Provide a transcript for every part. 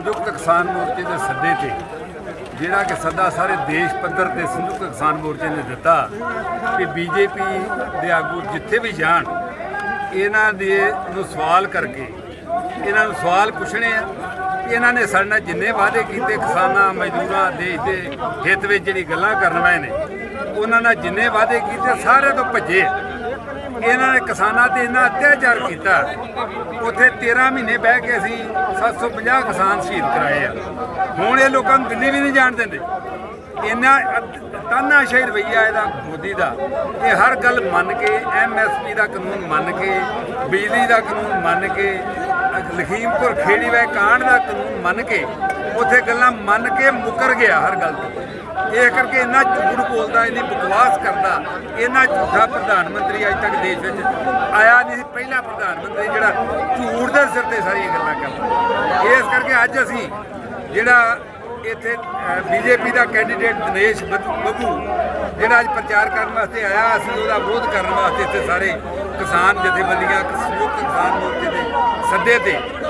ਸੰਯੁਕਤ ਕਿਸਾਨ ਮੋਰਚੇ ਦੇ ਸੱਦੇ ਤੇ, ਜਿਹੜਾ ਕਿ ਸੱਦਾ ਸਾਰੇ ਦੇਸ਼ ਪੱਧਰ ਤੇ ਸੰਯੁਕਤ ਕਿਸਾਨ ਮੋਰਚੇ ਨੇ ਦਿੱਤਾ ਕਿ ਬੀਜੇਪੀ ਦੇ ਆਗੂ ਜਿੱਥੇ ਵੀ ਜਾਣ, ਇਹਨਾਂ ਦੇ ਨੂੰ ਸਵਾਲ ਕਰਕੇ, ਇਹਨਾਂ ਨੂੰ ਸਵਾਲ ਪੁੱਛਣੇ ਆ ਕਿ ਇਹਨਾਂ ਨੇ ਸਾਡੇ ਨਾਲ ਜਿੰਨੇ ਵਾਅਦੇ ਕੀਤੇ ਕਿਸਾਨਾਂ, ਮਜ਼ਦੂਰਾਂ, ਦੇਸ਼ ਦੇ ਹਿੱਤ ਵਿੱਚ ਜਿਹੜੀ ਗੱਲਾਂ ਕਰਨ ਵਾਲੇ ਨੇ, ਉਹਨਾਂ ਨਾਲ ਜਿੰਨੇ ਵਾਅਦੇ ਕੀਤੇ ਸਾਰੇ ਤੋਂ ਭੱਜੇ ਇਹਨਾਂ ਨੇ ਕਿਸਾਨਾਂ ਤੇ ਇੰਨਾ ਅਤਿਆਚਾਰ ਕੀਤਾ। ਉੱਥੇ 13 ਮਹੀਨੇ ਬਹਿ ਕੇ ਅਸੀਂ 750 ਕਿਸਾਨ ਸ਼ਹੀਦ ਕਰਾਏ ਆ। ਹੁਣ ਇਹ ਲੋਕਾਂ ਨੂੰ ਦਿੱਲੀ ਵੀ ਨਹੀਂ ਜਾਣ ਦਿੰਦੇ। ਇੰਨਾ ਤਾਨਾਸ਼ਾਹੀ ਰਵਈਆ ਇਹਦਾ, ਮੋਦੀ ਦਾ। ਇਹ ਹਰ ਗੱਲ ਮੰਨ ਕੇ ਐਮਐਸਪੀ ਦਾ ਕਾਨੂੰਨ ਮੰਨ ਕੇ, ਬਿਜਲੀ ਦਾ ਕਾਨੂੰਨ ਮੰਨ ਕੇ, ਲਖੀਮਪੁਰ ਖੇੜੀ ਵੇ ਕਾਂਡ ਦਾ ਕਾਨੂੰਨ ਮੰਨ ਕੇ, ਉੱਥੇ ਗੱਲਾਂ ਮੰਨ ਕੇ ਮੁਕਰ ਗਿਆ ਹਰ ਗੱਲ ਤੋਂ। ਇਹ ਕਰਕੇ ਇੰਨਾ ਝੂਠ ਬੋਲਦਾ, ਇੰਨੀ ਬਕਵਾਸ ਕਰਦਾ, ਇੰਨਾ ਝੂਠਾ ਪ੍ਰਧਾਨ ਮੰਤਰੀ ਅੱਜ ਤੱਕ ਦੇਸ਼ ਵਿੱਚ ਆਇਆ ਨਹੀਂ ਸੀ, ਪਹਿਲਾ ਪ੍ਰਧਾਨ ਮੰਤਰੀ ਜਿਹੜਾ ਝੂਠ ਦੇ ਸਿਰ ਤੇ ਸਾਰੀਆਂ ਗੱਲਾਂ ਕਰਦਾ। ਇਸ ਕਰਕੇ ਅੱਜ ਅਸੀਂ ਜਿਹੜਾ ਇੱਥੇ ਬੀਜੇਪੀ ਦਾ ਕੈਂਡੀਡੇਟ ਦਿਨੇਸ਼ ਬੱਬੂ, ਜਿਹੜਾ ਅੱਜ ਪ੍ਰਚਾਰ ਕਰਨ ਵਾਸਤੇ ਆਇਆ, ਅਸੀਂ ਉਹਦਾ ਵਿਰੋਧ ਕਰਨ ਵਾਸਤੇ ਇੱਥੇ ਸਾਰੇ ਕਿਸਾਨ ਜਥੇਬੰਦੀਆਂ ਸੰਯੁਕਤ ਕਿਸਾਨ ਮੋਰਚੇ ਦੇ ਸੱਦੇ ਤੇ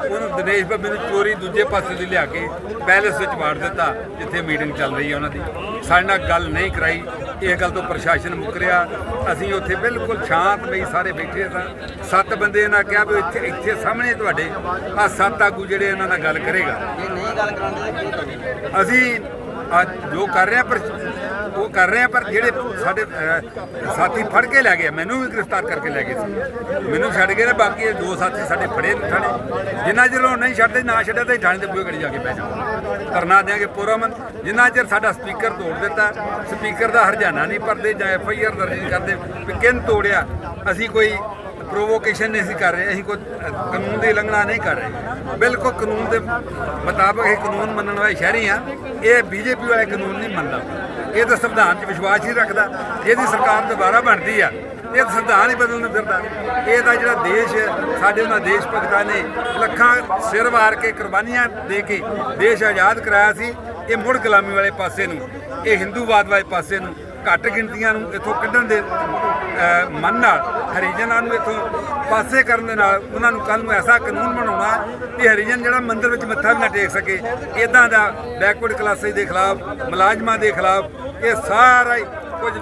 ਉਹਨੂੰ ਦਿਨੇਸ਼ ਬੱਬੇ ਨੂੰ ਚੋਰੀ ਦੂਜੇ ਪਾਸੇ ਦੀ ਲਿਆ ਕੇ ਪੈਲੇਸ ਵਿੱਚ ਵਾੜ ਦਿੱਤਾ ਜਿੱਥੇ ਮੀਟਿੰਗ ਚੱਲ ਰਹੀ ਹੈ ਉਹਨਾਂ ਦੀ। ਸਾਡੇ ਨਾਲ ਗੱਲ ਨਹੀਂ ਕਰਾਈ ਇਹ ਗੱਲ ਤੋਂ ਪ੍ਰਸ਼ਾਸਨ ਮੁਕਰਿਆ ਅਸੀਂ ਉੱਥੇ ਬਿਲਕੁਲ ਸ਼ਾਂਤਮਈ ਸਾਰੇ ਬੈਠੇ ਸਾਂ। ਸੱਤ ਬੰਦੇ ਇਹਨਾਂ ਕਿਹਾ ਵੀ ਇੱਥੇ ਇੱਥੇ ਸਾਹਮਣੇ ਤੁਹਾਡੇ ਆ ਸੱਤ ਆਗੂ ਜਿਹੜੇ ਇਹਨਾਂ ਨਾਲ ਗੱਲ ਕਰੇਗਾ। ਜੇ ਨਹੀਂ ਗੱਲ ਕਰਾਉਂਦੇ ਤਾਂ ਕੀ ਕਰੋਗੇ? ਅਸੀਂ ਅੱਜ ਜੋ ਕਰ ਰਿਹਾ ਪਰ ਉਹ ਕਰ ਰਹੇ ਹਾਂ ਪਰ ਜਿਹੜੇ ਸਾਡੇ ਸਾਥੀ ਫੜ ਕੇ ਲੈ ਗਏ ਮੈਨੂੰ ਵੀ ਗ੍ਰਿਫਤਾਰ ਕਰਕੇ ਲੈ ਗਏ ਸੀ। ਮੈਨੂੰ ਛੱਡ ਗਏ ਨੇ ਬਾਕੀ ਦੋ ਸਾਥੀ ਸਾਡੇ ਫੜੇ ਨੇ ਥਾਣੇ। ਜਿੰਨਾ ਚਿਰ ਉਹ ਨਹੀਂ ਛੱਡਦੇ, ਨਾ ਛੱਡਦੇ ਤਾਂ ਅਸੀਂ ਥਾਣੇ ਦੇ ਬੂਹੇ ਘੜੀ ਜਾ ਕੇ ਬਹਿ ਜਾਵਾਂਗੇ। ਧਰਨਾ ਦੇਾਂਗੇ ਪੁਰਮਨ ਜਿੰਨਾ ਚਿਰ ਸਾਡਾ ਸਪੀਕਰ ਤੋੜ ਦਿੱਤਾ, ਸਪੀਕਰ ਦਾ ਹਰਜਾਨਾ ਨਹੀਂ ਭਰਦੇ ਜਾਂ ਐਫ ਆਈ ਆਰ ਦਰਜ ਨਹੀਂ ਕਰਦੇ, ਵੀ ਕਿਨ ਤੋੜਿਆ, ਅਸੀਂ ਕੋਈ ਪ੍ਰੋਵੋਕੇਸ਼ਨ ਨਹੀਂ ਅਸੀਂ ਕਰ ਰਹੇ, ਅਸੀਂ ਕੋਈ ਕਾਨੂੰਨ ਦੀ ਉਲੰਘਣਾ ਨਹੀਂ ਕਰ ਰਹੇ। ਬਿਲਕੁਲ ਕਾਨੂੰਨ ਦੇ ਮੁਤਾਬਕ ਇਹ ਕਾਨੂੰਨ ਮੰਨਣ ਵਾਲੇ ਸ਼ਹਿਰੀ ਆ ਇਹ ਬੀਜੇਪੀ ਵਾਲੇ ਕਾਨੂੰਨ ਨਹੀਂ ਮੰਨਦਾ। ਇਹ ਤਾਂ ਸੰਵਿਧਾਨ 'ਚ ਵਿਸ਼ਵਾਸ ਹੀ ਰੱਖਦਾ। ਇਹਦੀ ਸਰਕਾਰ ਦੁਬਾਰਾ ਬਣਦੀ ਆ, ਇਹ ਸੰਵਿਧਾਨ ਹੀ ਬਦਲਣ ਫਿਰਦਾ। ਇਹ ਤਾਂ ਜਿਹੜਾ ਦੇਸ਼ ਸਾਡੇ ਉਹਨਾਂ ਦੇਸ਼ ਭਗਤਾਂ ਨੇ ਲੱਖਾਂ ਸਿਰ ਵਾਰ ਕੇ ਕੁਰਬਾਨੀਆਂ ਦੇ ਕੇ ਦੇਸ਼ ਆਜ਼ਾਦ ਕਰਾਇਆ ਸੀ। ਇਹ ਮੁੜ ਗੁਲਾਮੀ ਵਾਲੇ ਪਾਸੇ ਨੂੰ, ਇਹ ਹਿੰਦੂਵਾਦ ਵਾਲੇ ਪਾਸੇ ਨੂੰ ਘੱਟ ਗਿਣਤੀਆਂ ਨੂੰ ਇੱਥੋਂ ਕੱਢਣ ਦੇ ਮਨ ਨਾਲ, ਹਰੀਜਨਾਂ ਨੂੰ ਇੱਥੋਂ ਪਾਸੇ ਕਰਨ ਦੇ ਨਾਲ ਉਹਨਾਂ ਨੂੰ ਕੱਲ ਨੂੰ ਐਸਾ ਕਾਨੂੰਨ ਬਣਾਉਣਾ ਕਿ ਹਰੀਜਨ ਜਿਹੜਾ ਮੰਦਿਰ ਵਿੱਚ ਮੱਥਾ ਵੀ ਨਾ ਟੇਕ ਸਕੇ। ਇਦਾਂ ਦਾ ਬੈਕਵਰਡ ਕਲਾਸਿਸ ਦੇ ਖਿਲਾਫ, ਮੁਲਾਜ਼ਮਾਂ ਦੇ ਖਿਲਾਫ, ਇਹ ਸਾਰਾ ਹੀ ਕੁਝ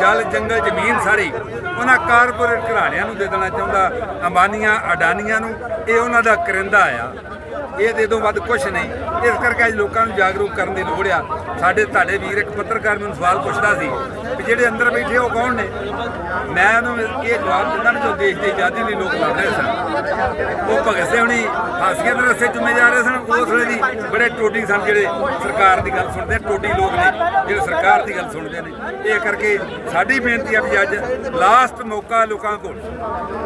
ਜਲ, ਜੰਗਲ, ਜ਼ਮੀਨ ਸਾਰੀ ਉਹਨਾਂ ਕਾਰਪੋਰੇਟ ਘਰਾਣਿਆਂ ਨੂੰ ਦੇ ਦੇਣਾ ਚਾਹੁੰਦਾ, ਅੰਬਾਨੀਆਂ, ਅਡਾਨੀਆਂ ਨੂੰ, ਇਹ ਉਹਨਾਂ ਦਾ ਕਰਿੰਦਾ ਆ। ਇਹ ਦੇ ਤੋਂ ਵੱਧ ਕੁਝ ਨਹੀਂ। ਇਸ ਕਰਕੇ ਅੱਜ ਲੋਕਾਂ ਨੂੰ ਜਾਗਰੂਕ ਕਰਨ ਦੀ ਲੋੜ ਆ। ਸਾਡੇ ਤੁਹਾਡੇ ਵੀਰ ਇੱਕ ਪੱਤਰਕਾਰ ਮੈਨੂੰ ਸਵਾਲ ਪੁੱਛਦਾ ਸੀ ਕਿ ਜਿਹੜੇ ਅੰਦਰ ਬੈਠੇ ਉਹ ਕੌਣ ਨੇ? ਮੈਂ ਉਹਨੂੰ ਇਹ ਜਵਾਬ ਦਿੰਦਾ ਨਾ ਜੋ ਦੇਸ਼ ਦੀ ਆਜ਼ਾਦੀ ਲਈ ਲੋਕ ਲੜ ਰਹੇ ਸਨ। ਉਹ ਭਗਤ ਸਿੰਘ ਹੁਣੀ ਫਾਂਸੀਆਂ ਦੇ ਰਸਤੇ ਚੁੰਮੇ ਜਾ ਰਹੇ ਸਨ। ਉਸ ਵੇਲੇ ਦੀ ਬੜੇ ਟੋਟੀ ਸਨ ਜਿਹੜੇ ਸਰਕਾਰ ਦੀ ਗੱਲ ਸੁਣਦੇ ਟੋਟੀ ਲੋਕ ਨੇ, ਜਿਹੜੇ ਸਰਕਾਰ ਦੀ ਗੱਲ ਸੁਣਦੇ ਨੇ। ਇਹ ਕਰਕੇ ਸਾਡੀ ਬੇਨਤੀ ਆ ਵੀ ਅੱਜ ਲਾਸਟ ਮੌਕਾ ਲੋਕਾਂ ਕੋਲ।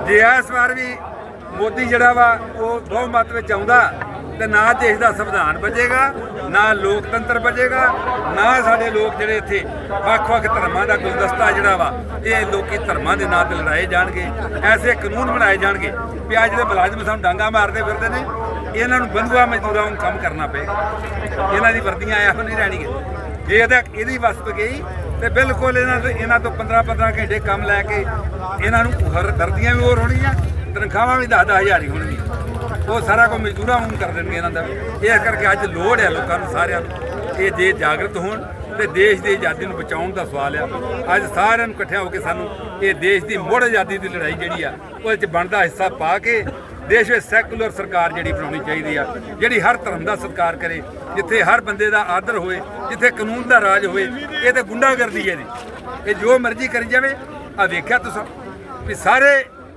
ਜੇ ਇਸ ਵਾਰ ਵੀ ਮੋਦੀ ਜਿਹੜਾ ਵਾ, ਉਹ ਬਹੁਮਤ ਵਿੱਚ ਆਉਂਦਾ ਤੇ ਨਾ ਦੇਸ਼ ਦਾ ਸੰਵਿਧਾਨ ਬਚੇਗਾ ਨਾ ਲੋਕਤੰਤਰ ਬਚੇਗਾ ਨਾ ਸਾਡੇ ਲੋਕ ਜਿਹੜੇ ਇੱਥੇ ਵੱਖ-ਵੱਖ ਧਰਮਾਂ ਦਾ ਗੁਲਦਸਤਾ ਜਿਹੜਾ ਵਾ, ਇਹ ਲੋਕੀ ਧਰਮਾਂ ਦੇ ਨਾਂ ਤੇ ਲੜਾਏ ਜਾਣਗੇ, ਐਸੇ ਕਾਨੂੰਨ ਬਣਾਏ ਜਾਣਗੇ ਵੀ ਆ ਜਿਹੜੇ ਮੁਲਾਜ਼ਮ ਸਾਨੂੰ ਡਾਂਗਾ ਮਾਰਦੇ ਫਿਰਦੇ ਨੇ, ਇਹਨਾਂ ਨੂੰ ਬੰਧੂਆ ਮਜ਼ਦੂਰਾਂ ਨੂੰ ਕੰਮ ਕਰਨਾ ਪਏਗਾ। ਇਹਨਾਂ ਦੀ ਵਰਦੀਆਂ ਇਹੋ ਨਹੀਂ ਰਹਿਣਗੀਆਂ। ਜੇ ਇਹਦਾ ਇਹਦੀ ਵਸਤ ਗਈ, ਤੇ ਬਿਲਕੁਲ ਇਹਨਾਂ ਤੋਂ ਇਹਨਾਂ ਤੋਂ 15-15 ਘੰਟੇ ਕੰਮ ਲੈ ਕੇ ਇਹਨਾਂ ਨੂੰ ਹਰ ਦਰਦੀਆਂ ਵੀ ਹੋਰ ਹੋਣੀਆਂ ਤਨਖਾਹਾਂ ਵੀ 10-10 ਹਜ਼ਾਰ ਹੀ ਹੋਣਗੀਆਂ। ਉਹ ਸਾਰਾ ਕੁਝ ਮਜ਼ਦੂਰਾਂ ਨੂੰ ਕਰ ਦੇਣਗੇ ਇਹਨਾਂ ਦਾ। ਇਹ ਕਰਕੇ ਅੱਜ ਲੋੜ ਹੈ ਲੋਕਾਂ ਨੂੰ ਸਾਰਿਆਂ ਨੂੰ ਇਹ ਜੇ ਜਾਗਰਤ ਹੋਣ ਤੇ ਦੇਸ਼ ਦੀ ਆਜ਼ਾਦੀ ਨੂੰ ਬਚਾਉਣ ਦਾ ਸਵਾਲ ਆ। ਅੱਜ ਸਾਰਿਆਂ ਨੂੰ ਇਕੱਠਿਆਂ ਹੋ ਕੇ ਸਾਨੂੰ ਇਹ ਦੇਸ਼ ਦੀ ਮੁੜ ਆਜ਼ਾਦੀ ਦੀ ਲੜਾਈ ਜਿਹੜੀ ਆ, ਉਹਦੇ ਚ ਬਣਦਾ ਹਿੱਸਾ ਪਾ ਕੇ ਦੇਸ਼ ਵਿੱਚ ਸੈਕੂਲਰ ਸਰਕਾਰ ਜਿਹੜੀ ਬਣਾਉਣੀ ਚਾਹੀਦੀ ਆ, ਜਿਹੜੀ ਹਰ ਧਰਮ ਦਾ ਸਤਿਕਾਰ ਕਰੇ, ਜਿੱਥੇ ਹਰ ਬੰਦੇ ਦਾ ਆਦਰ ਹੋਵੇ, ਜਿੱਥੇ ਕਾਨੂੰਨ ਦਾ ਰਾਜ ਹੋਏ ਇਹ ਤੇ ਗੁੰਡਾਗਰਦੀ ਹੈ ਜੀ। ਇਹ ਜੋ ਮਰਜ਼ੀ ਕਰੀ ਜਾਵੇ ਆ ਵੇਖਿਆ ਤੁਸੀਂ ਵੀ ਸਾਰੇ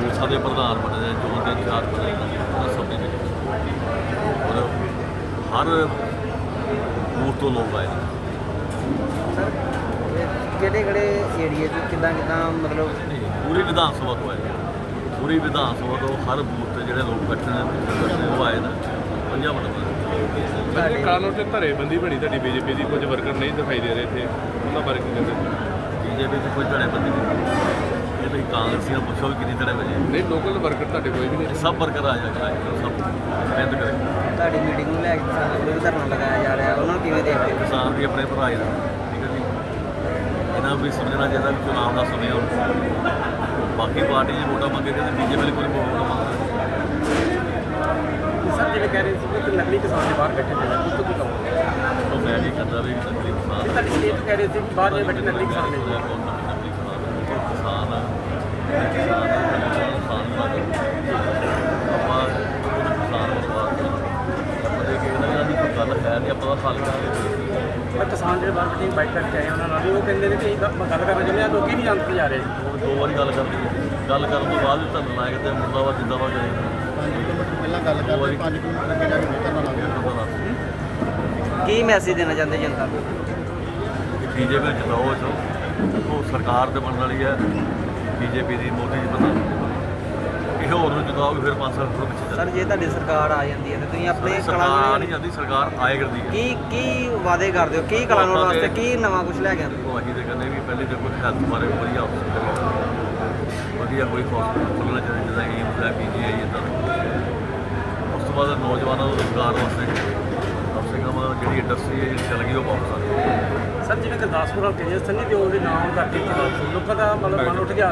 ਮੂਸਾ ਦੇ ਪ੍ਰਧਾਨ ਬਣੇ ਨੇ ਜੋਨ ਦੇ ਚਾਰ ਬਣੇ ਨੇ ਉਹਨਾਂ ਸਭ ਦੀ meeting। ਔਰ ਹਰ ਬੂਥ ਤੋਂ ਲੋਕ ਆਏ ਨੇ। ਸਰ ਕਿਹੜੇ ਕਿਹੜੇ ਏਰੀਏ 'ਚ ਕਿੱਦਾਂ ਕਿੱਦਾਂ ਮਤਲਬ ਪੂਰੀ ਵਿਧਾਨ ਸਭਾ ਤੋਂ ਆਏ ਨੇ। ਪੂਰੀ ਵਿਧਾਨ ਸਭਾ ਤੋਂ ਹਰ ਬੂਥ ਤੇ ਜਿਹੜੇ ਲੋਕ ਬੈਠੇ ਨੇ ਨੇ, ਉਹ ਆਏ ਨੇ। ਪੰਜਾਂ ਮਿੰਟ ਵੈਸੇ ਕਾਨੂੰਨ ਤੇ ਧਰੇਬੰਦੀ ਬਣੀ ਤੁਹਾਡੀ ਬੀਜੇਪੀ ਦੀ। ਕੁਝ ਵਰਕਰ ਨਹੀਂ ਦਿਖਾਈ ਦੇ ਰਹੇ ਇੱਥੇ। ਉਹਨਾਂ ਬਾਰੇ ਕੀ ਕਹਿੰਦੇ? ਬੀਜੇਪੀ ਚ ਕੋਈ ਧੜੇ ਬੰਦੀ ਨਹੀਂ। ਇਹ ਤੁਸੀਂ ਕਾਂਗਰਸੀਆਂ ਨੂੰ ਪੁੱਛੋ ਵੀ ਕਿੰਨੀ ਧੜੇ ਵਜੇ। ਨਹੀਂ ਲੋਕਲ ਵਰਕਰ ਤੁਹਾਡੇ ਕੋਈ ਵੀ ਨਹੀਂ। ਸਭ ਵਰਕਰ ਆ ਜਾਏਗਾ ਸਭ ਮਿਹਨਤ ਕਰੇ। ਤੁਹਾਡੀ ਮੀਟਿੰਗ ਨੂੰ ਲੈ ਕੇ ਕਿਸਾਨਾਂ ਵੀ ਧਰਨਾ ਲਗਾਇਆ ਜਾ ਰਿਹਾ ਉਹਨਾਂ ਨੂੰ ਕਿਵੇਂ ਦੇਖਦੇ ਹੋ? ਕਿਸਾਨ ਵੀ ਆਪਣੇ ਭਰਾ ਹੀ ਨੇ ਠੀਕ ਹੈ ਜੀ। ਇਹਨਾਂ ਨੂੰ ਵੀ ਸਮਝਣਾ ਚਾਹੀਦਾ ਵੀ ਚੁਣਾਵ ਦਾ ਸਮੇਂ ਹੁਣ। ਬਾਕੀ ਪਾਰਟੀ ਜੇ ਵੋਟਾਂ ਮੰਗੇ ਤੇ ਬੀਜੇਪੀ ਲਈ ਕੋਈ ਵੋਟ ਨਾ ਮੰਗਦਾ ਸਰ ਜਿਵੇਂ ਕਹਿ ਰਹੇ ਸੀ ਕਿ ਨਕਲੀ ਕਿਸਾਨ ਦੇ ਬਾਹਰ ਬੈਠੇ ਨੇ ਉਸ ਤੋਂ ਕੀ ਕਹੋਗੇ? ਉਹ ਮੈਂ ਨਹੀਂ ਕਰਦਾ ਵੀ ਨਕਲੀ ਕਿਸਾਨ। ਤੁਹਾਡੀ ਸਟੇਟ ਕਹਿ ਰਹੇ ਸੀ ਕਿ ਬਾਹਰ ਬੈਠੇ ਨਕਲੀ ਕਿਸਾਨ ਨੇ। ਕਿਸਾਨ ਦਾ ਆਪਾਂ ਉਹਨੂੰ ਕਿਸਾਨ ਨੂੰ ਸਵਾਲ ਆਪਾਂ ਦੇ ਕੇ ਇਹਨਾਂ ਦੀ ਕੋਈ ਗੱਲ ਹੈ ਨਹੀਂ ਆਪਾਂ ਦਾ ਹੱਲ ਕਰਾਂਗੇ ਪਰ ਕਿਸਾਨ ਜਿਹੜੇ ਬਾਹਰ ਬੈਠੇ ਬਾਈਕ ਕਰਕੇ ਆਏ ਉਹਨਾਂ ਨਾਲ ਵੀ ਉਹ ਕਹਿੰਦੇ ਨੇ ਕਿ ਅਸੀਂ ਗੱਲ ਕਰਨਾ ਚਾਹੁੰਦੇ ਆ ਲੋਕੀ ਨਹੀਂ ਜਾਣਦੇ ਜਾ ਰਹੇ। ਹੁਣ ਦੋ ਵਾਰੀ ਗੱਲ ਕਰਨੀ ਗੱਲ ਕਰਨ ਤੋਂ ਬਾਅਦ ਤੇ ਮੁਰਦਾਬਾਦ ਜਿੰਦਾਬਾਦ ਕਰੇ ਪਹਿਲਾਂ ਗੱਲ ਕਰਦੇ 5 ਕਿਲੋਮੀਟਰ ਅੱਗੇ ਜਾ ਕੇ ਮੈਸੇਜ ਦੇਣਾ ਚਾਹੁੰਦੇ ਜਨਤਾ ਨੂੰ? ਬੀਜੇਪੀ ਜਿਤਾਓ ਉਹ ਸਰਕਾਰ ਤੇ ਬਣਨ ਵਾਲੀ ਹੈ। ਬੀਜੇਪੀ ਦੀ ਮੋਦੀ ਜੀ ਬਣਾ ਇਹ ਹੋਰ ਨੂੰ ਜਿਤਾਓਗੇ ਫਿਰ 5 ਸਾਲ ਹੋਰ ਪਿੱਛੇ ਸਰ ਜੇ ਤੁਹਾਡੀ ਸਰਕਾਰ ਆ ਜਾਂਦੀ ਹੈ ਤੇ ਤੁਸੀਂ ਆਪਣੇ ਸਰਕਾਰ ਕਲਾਨੌਰ ਨਹੀਂ ਜਾਂਦੀ ਸਰਕਾਰ ਆਏ ਕਰਦੀ ਹੈ। ਕੀ ਕੀ ਵਾਅਦੇ ਕਰਦੇ ਹੋ? ਕੀ ਕਲਾਨੌਰ ਵਾਸਤੇ ਕੀ ਨਵਾਂ ਕੁਝ ਲੈ ਕੇ ਆਉਂਦੇ ਹੋ? ਅਸੀਂ ਤੇ ਕਹਿੰਦੇ ਵੀ ਪਹਿਲੇ ਤੇ ਕੋਈ ਹੈਲਥ ਬਾਰੇ ਵਧੀਆ hospital ਵਧੀਆ ਕੋਈ ਹਸਪਤਾਲ ਖੁੱਲ੍ਹਣਾ ਚਾਹੀਦਾ ਜਿਹਦਾ ਏਮਸ ਹੈ ਪੀਜੀਆਈ ਇਦਾਂ ਉਸ ਤੋਂ ਬਾਅਦ ਨੌਜਵਾਨਾਂ ਨੂੰ ਰੁਜ਼ਗਾਰ ਵਾਸਤੇ ਕਮ ਸੇ ਕਮ ਜਿਹੜੀ ਇੰਡਸਟਰੀ ਹੈ ਜਿਹੜੀ ਚੱਲ ਗਈ ਉਹ ਵਾਪਸ ਜਾਵੇ ਜਿਵੇਂ ਗੁਰਦਾਸਪੁਰ ਹਲਕੇ ਦੇ ਸੰਨੀ ਦਿਓਲ ਦੇ ਨਾਮ ਕਰਕੇ ਲੋਕਾਂ ਦਾ ਮਤਲਬ ਮਨ ਉੱਠ ਗਿਆ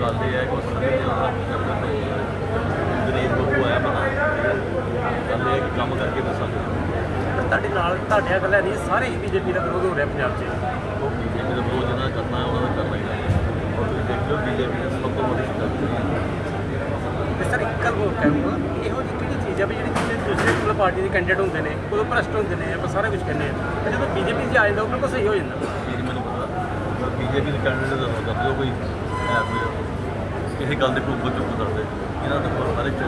ਗੱਲ ਇਹ ਹੈ ਕਿ ਉਸ ਸਮੇਂ ਦੇ ਨਾਲ ਗਰੀਬ ਲੋਕ ਆਇਆ ਬਣਾ ਗੱਲ ਇਹ ਹੈ ਕਿ ਕੰਮ ਕਰਕੇ ਦੱਸਾਂਗੇ ਪਰ ਤੁਹਾਡੇ ਨਾਲ ਤੁਹਾਡੀਆਂ ਗੱਲਾਂ ਨਹੀਂ ਸਾਰੇ ਹੀ ਬੀਜੇਪੀ ਦਾ ਵਿਰੋਧ ਹੋ ਰਿਹਾ ਪੰਜਾਬ 'ਚ। ਉਹ ਬੀਜੇਪੀ ਦਾ ਵਿਰੋਧ ਜਿਹਨਾਂ ਕਰਨਾ ਹੈ ਉਹਨਾਂ ਦਾ ਕਰਨਾ ਹੀ ਹੈ। ਔਰ ਤੁਸੀਂ ਦੇਖ ਲਓ ਬੀਜੇਪੀ ਨੇ ਸਭ ਤੋਂ ਵੱਡੀ ਗੱਲ ਹੈ? ਤੇ ਸਰ ਇੱਕ ਗੱਲ ਹੋਰ ਚੀਜ਼ ਆ ਵੀ ਜਿਹੜੀ ਕਿਸੇ ਦੂਸਰੇ ਮਤਲਬ ਪਾਰਟੀ ਦੇ ਕੈਂਡੀਡੇਟ ਹੁੰਦੇ ਨੇ ਉਦੋਂ ਭ੍ਰਸ਼ਟ ਹੁੰਦੇ ਨੇ, ਆਪਾਂ ਸਾਰਾ ਕੁਝ ਕਹਿੰਦੇ ਆ। ਤੇ ਜਦੋਂ ਬੀਜੇਪੀ 'ਚ ਆ ਜਾਂਦਾ ਉਹ ਬਿਲਕੁਲ ਸਹੀ ਹੋ ਜਾਂਦਾ। ਇਹ ਮੈਨੂੰ ਪਤਾ ਪਰ ਬੀਜੇਪੀ ਦੇ ਕੈਂਡੀਡੇਟ ਦਾ ਹੁੰਦਾ ਜੋ ਕੋਈ ਹੈ ਕੋਈ ਕਿਸੇ ਗੱਲ ਦੇ ਕੋਈ ਚੁੱਪ ਕਰਦੇ ਇਹਨਾਂ ਦਾ ਹਰ ਇੱਕ